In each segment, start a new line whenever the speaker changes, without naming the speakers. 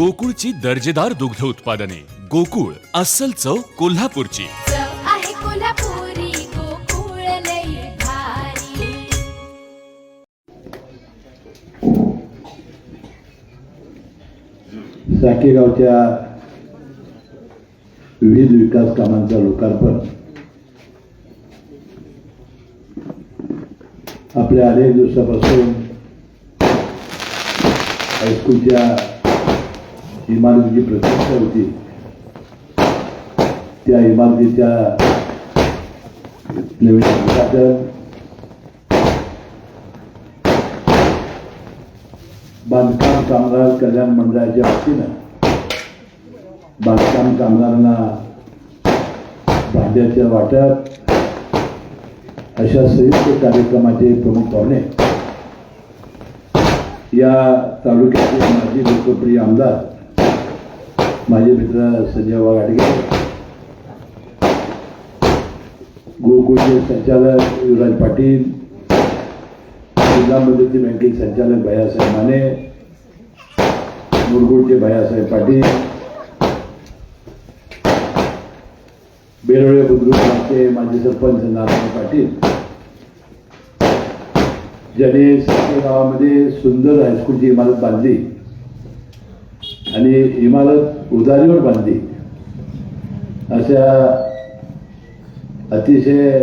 गोकुळची दर्जेदार दुग्ध उत्पादने. गोकुळ अस्सल चव कोल्हापूरची.
चव आहे कोल्हापुरी गोकुळ लई भारी.
साकेगावच्या विविध विकास कामांचं लोकार्पण. आपल्या अनेक दिवसापासून हायस्कूलच्या इमारतीची प्रतीक्षा होती त्या इमारतीच्या नवीन उद्घाटन बांधकाम कामगार कल्याण मंडळाच्या वतीनं बांधकाम कामगारांना भांड्याचं वाटप अशा संयुक्त कार्यक्रमाचे प्रमुख पाहुणे या तालुक्याचे माजी लोकप्रिय आमदार माझे मित्र संजय वाघाडगे गोकुळचे संचालक युवराज पाटील जिल्हा मदती बँकेचे संचालक भैयासाहेब माने मुरगुडचे भैयासाहेब पाटील बेरोळे बुद्रुकचे माजी सरपंच नारायण पाटील ज्याने गावामध्ये सुंदर हायस्कूलची इमारत बांधली. आणि इमारत उधारीवर बांधली. अशा अतिशय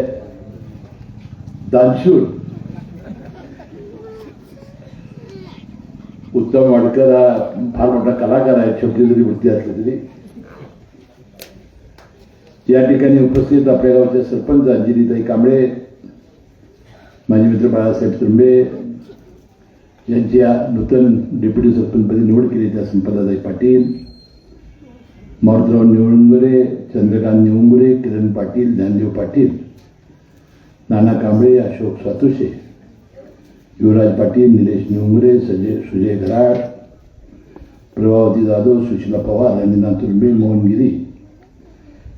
दानशूर उत्तम वाडकर हा फार मोठा कलाकार आहे छोटी जरी वृत्ती असली तरी. या ठिकाणी उपस्थित आपल्या गावच्या सरपंच अंजलीताई कांबळे माझे मित्र बाळासाहेब तुंबे यांची या नूतन डेप्युटी सरपंचपदी निवड केली त्या संपदाताई पाटील. मारुतराव निवंगुरे चंद्रकांत निवंगुरे किरण पाटील ज्ञानदेव पाटील नाना कांबळे अशोक सातुशे युवराज पाटील निलेश निवंगरे सजय सुजय घराड प्रभावती जाधव सुशीला पवार रंजनाथ तुर्बे मोहनगिरी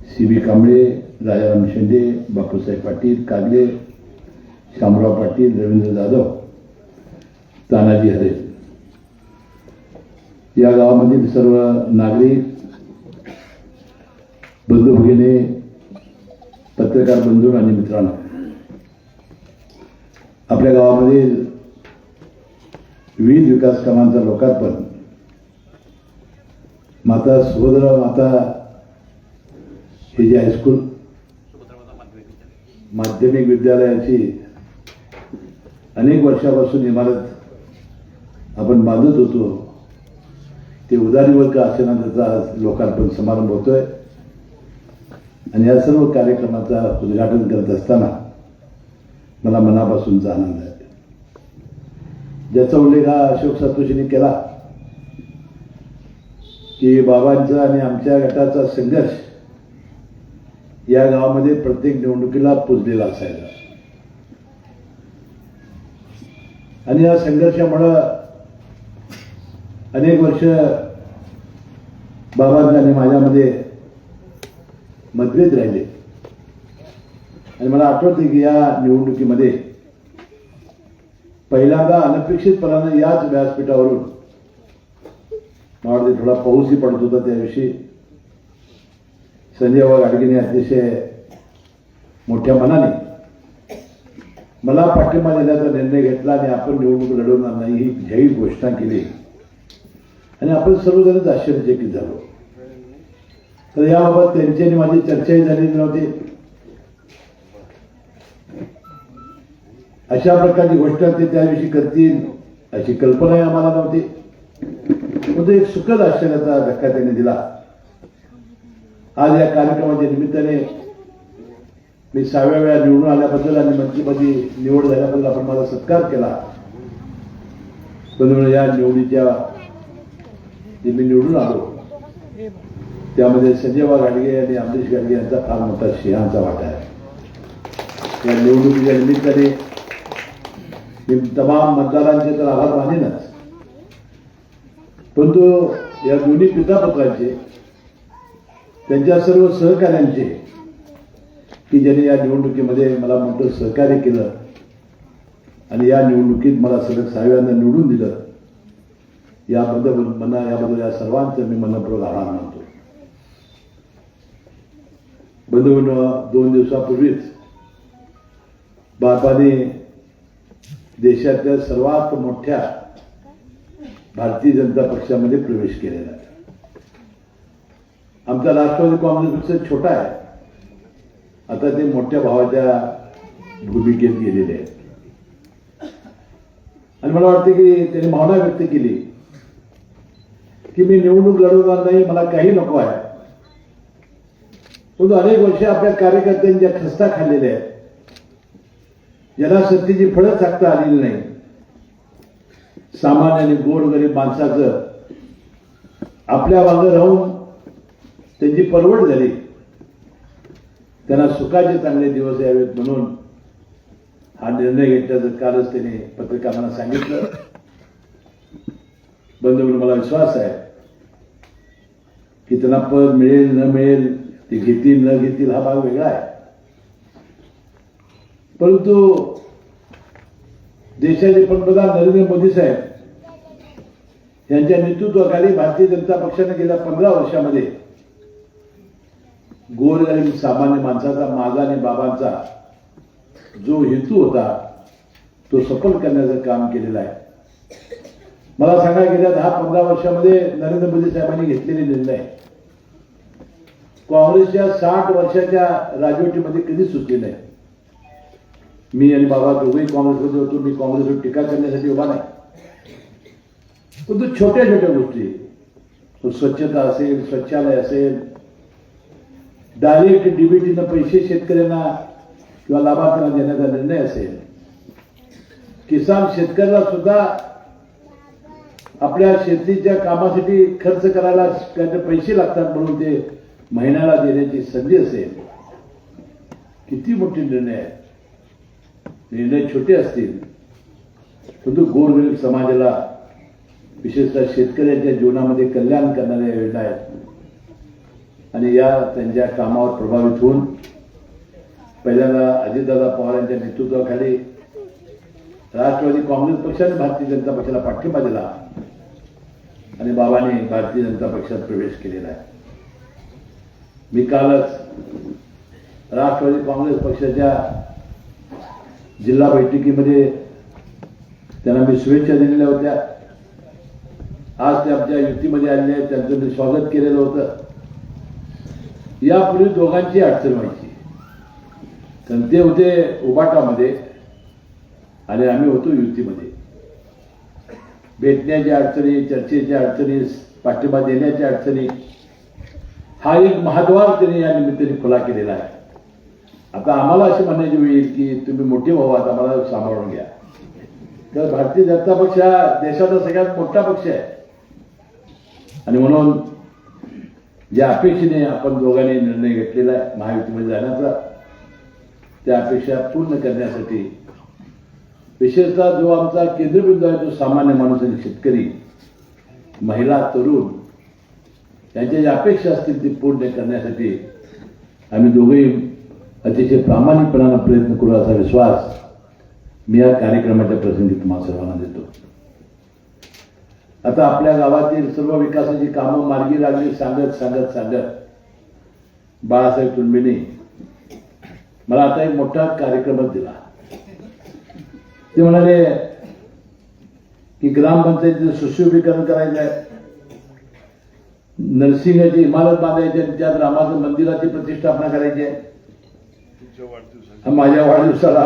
सी बी कांबळे राजाराम शेंडे बापूसाहेब पाटील कागले शामराव पाटील रवींद्र जाधव तानाजी हरे या गावामधील सर्व नागरिक बंधू भगिनी पत्रकार बंधू आणि मित्रांनो आपल्या गावामधील विविध विकास कामांचं लोकार्पण माता सुभद्रा माता हे जे हायस्कूल माध्यमिक विद्यालयाची अनेक वर्षापासून इमारत आपण बांधत होतो. ते उदारीवर का असेना त्याचा आज लोकार्पण समारंभ होतोय? आणि या सर्व कार्यक्रमाचा उद्घाटन करत असताना मला मनापासूनचा आनंद आहे. ज्याचा उल्लेख हा अशोक सतोशीने केला की बाबांचा आणि आमच्या गटाचा संघर्ष या गावामध्ये प्रत्येक निवडणुकीला पुजलेला असायचा. आणि या संघर्षामुळं अनेक वर्ष बाबांच्या आणि माझ्यामध्ये मतभेद राहिले. आणि मला आठवते की या निवडणुकीमध्ये पहिल्यांदा अनपेक्षितपणानं याच व्यासपीठावरून मला वाटते थोडा पाऊसही पडत होता त्याविषयी. संजय वाघ गाडगेने अतिशय मोठ्या मनाने मला पाठिंबा देण्याचा निर्णय घेतला आणि आपण निवडणूक लढवणार नाही ही ध्येयी घोषणा केली. आणि आपण सर्वजणच आश्चर्यचकित झालो. तर याबाबत त्यांची आणि माझी चर्चाही झालेली नव्हती. अशा प्रकारची गोष्ट ते त्याविषयी करतील अशी कल्पनाही आम्हाला नव्हती. म्हणजे एक सुखद आश्चर्याचा धक्का त्यांनी दिला. आज या कार्यक्रमाच्या निमित्ताने मी सहाव्या वेळा निवडून आल्याबद्दल आणि मंत्रीपदी निवड झाल्याबद्दल आपण मला सत्कार केला. पण या निवडीच्या जे मी निवडून आलो. त्यामध्ये संजय वाघ गाडगे आणि अमरीश गाडगे यांचा फार मोठा सिंहाचा वाटा आहे. या निवडणुकीच्या निमित्ताने मी तमाम मतदारांचे तर आभार मानेनच. परंतु या दोन्ही पितापुत्रांचे त्यांच्या सर्व सहकाऱ्यांचे की ज्यांनी या निवडणुकीमध्ये मला मोठं सहकार्य केलं आणि या निवडणुकीत मला सलग सहाव्यांना निवडून दिलं याबद्दल मना याबद्दल या सर्वांचं मी मनपूर्वक आभार मानतो. बंधूंनो दोन दिवसापूर्वीच बापाने देशातल्या सर्वात मोठ्या भारतीय जनता पक्षामध्ये प्रवेश केलेला आहे. आमचा राष्ट्रवादी काँग्रेस पक्ष छोटा आहे. आता ते मोठ्या भावाच्या भूमिकेत गेलेले आहेत. आणि मला वाटते की त्यांनी भावना व्यक्त केली. की मी निवडणूक लढवणार नाही मला काही नको आहे. परंतु अनेक वर्ष आपल्या कार्यकर्त्यांच्या खस्ता खाल्लेल्या आहेत. ज्यांना सत्तेची फळं चाकता आलेली नाही. सामान्य आणि गोरगरीब माणसाचं आपल्या मागं राहून त्यांची परवड झाली. त्यांना सुखाचे चांगले दिवस यावेत म्हणून हा निर्णय घेतल्याचं कालच त्यांनी पत्रकारांना सांगितलं. बंधू मला विश्वास आहे. की त्यांना पद मिळेल न मिळेल ते घेतील न घेतील हा भाग वेगळा आहे. परंतु देशाचे पंतप्रधान नरेंद्र मोदी साहेब यांच्या नेतृत्वाखाली भारतीय जनता पक्षाने गेल्या पंधरा वर्षामध्ये गोरगरीब सामान्य माणसाचा माझा आणि बाबांचा जो हेतू होता तो सफल करण्याचं काम केलेलं आहे. मला सांगा गेल्या दहा पंधरा वर्षामध्ये नरेंद्र मोदी साहेबांनी घेतलेले निर्णय. काँग्रेसच्या साठ वर्षाच्या राजवटीमध्ये कधीच सुचले नाही. मी आणि बाबा दोघेही काँग्रेसमध्ये होतो. मी काँग्रेसवर टीका करण्यासाठी उभा नाही. परंतु छोट्या छोट्या गोष्टी. तो स्वच्छता असेल स्वच्छालय असेल डायरेक्ट डीबीटीनं पैसे शेतकऱ्यांना किंवा लाभार्थ्यांना देण्याचा निर्णय असेल. किसान शेतकऱ्याला सुद्धा आपल्या शेतीच्या कामासाठी खर्च करायला त्यांचे पैसे लागतात म्हणून ते महिन्याला देण्याची संधी असेल. किती मोठे निर्णय आहेत. निर्णय छोटे असतील. परंतु गोरगरीब समाजाला विशेषतः शेतकऱ्यांच्या जीवनामध्ये कल्याण करणाऱ्या योजना आहेत. आणि या त्यांच्या कामावर प्रभावित होऊन पहिल्यांदा अजितदादा पवार यांच्या नेतृत्वाखाली राष्ट्रवादी काँग्रेस पक्षाने भारतीय जनता पक्षाला पाठिंबा दिला. आणि बाबांनी भारतीय जनता पक्षात प्रवेश केलेला आहे. मी कालच राष्ट्रवादी काँग्रेस पक्षाच्या जिल्हा बैठकीमध्ये त्यांना मी शुभेच्छा दिलेल्या होत्या. आज ते आमच्या युतीमध्ये आलेले आहेत त्यांचं मी स्वागत केलेलं होतं. यापूर्वी दोघांची अडचण व्हायची. कारण ते होते उबाटामध्ये आणि आम्ही होतो युतीमध्ये. भेटण्याच्या अडचणी चर्चेच्या अडचणी पाठिंबा देण्याच्या अडचणी हा एक महाद्वार त्यांनी या निमित्ताने खुला केलेला आहे. आता आम्हाला असे म्हणण्याची वेळ की तुम्ही मोठे व्हावात आम्हाला सांभाळून घ्या. तर भारतीय जनता पक्ष हा देशाचा सगळ्यात मोठा पक्ष आहे. आणि म्हणून ज्या अपेक्षेने आपण दोघांनी निर्णय घेतलेला आहे महायुतीमध्ये जाण्याचा त्या अपेक्षा पूर्ण करण्यासाठी विशेषतः जो आमचा केंद्रबिंदू आहे तो सामान्य माणूस आणि शेतकरी महिला तरुण यांच्या ज्या अपेक्षा असतील ती पूर्ण करण्यासाठी आम्ही दोघेही अतिशय प्रामाणिकपणानं प्रयत्न करू असा विश्वास मी या कार्यक्रमाच्या प्रसंगी तुम्हाला सर्वांना देतो. आता आपल्या गावातील सर्व विकासाची कामं मार्गी लागली सांगत सांगत सांगत बाळासाहेब तुंबेने मला आता एक मोठा कार्यक्रमच दिला. ते म्हणाले की ग्रामपंचायतीचं सुशोभीकरण करायचं आहे नरसिंहाची इमारत बांधायची आणि त्यात रामाचं मंदिराची प्रतिष्ठापना करायची आहे. माझ्या वाढदिवसाला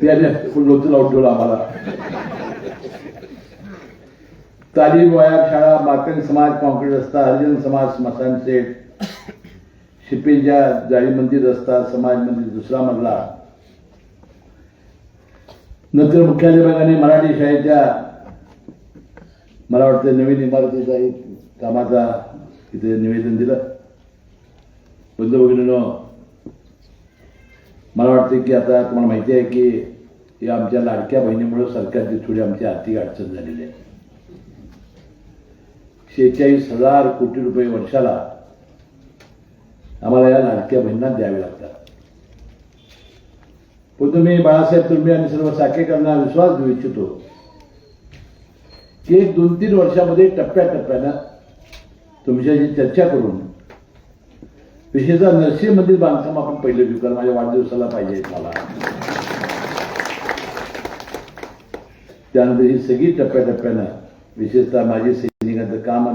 त्याने लोचला लावून आम्हाला. तालीम वयात शाळा मार्कंड समाज कॉन्क्रीट रस्ता हरिजन समाज स्मशान सेठ शिपेंच्या जाळी मंदिर रस्ता समाज मंदिर दुसरा मधला नंतर मुख्याध्यापकाने मराठी शाळेच्या मला वाटतं नवीन इमारतीचा एक कामाचा इथे निवेदन दिलं. बुद्ध भगिनीनं मला वाटतं की आता तुम्हाला माहिती आहे की या आमच्या लाडक्या बहिणीमुळे सरकारची थोडी आमची आर्थिक अडचण झालेली आहे. शेहेचाळीस हजार कोटी रुपये वर्षाला आम्हाला या लाडक्या बहिणींना द्यावे लागतात. पण तुम्ही बाळासाहेब तुर्मे आणि सर्व साकेकरांना विश्वास देऊ इच्छितो की एक दोन तीन वर्षामध्ये टप्प्याटप्प्यानं तुमच्याशी चर्चा करून विशेषतः नरसिंह मंदिर बांधकाम आपण पहिलं घेऊ कारण माझ्या वाढदिवसाला पाहिजे मला. त्यानंतर ही सगळी टप्प्याटप्प्यानं विशेषतः माझी सैनिकांचं काम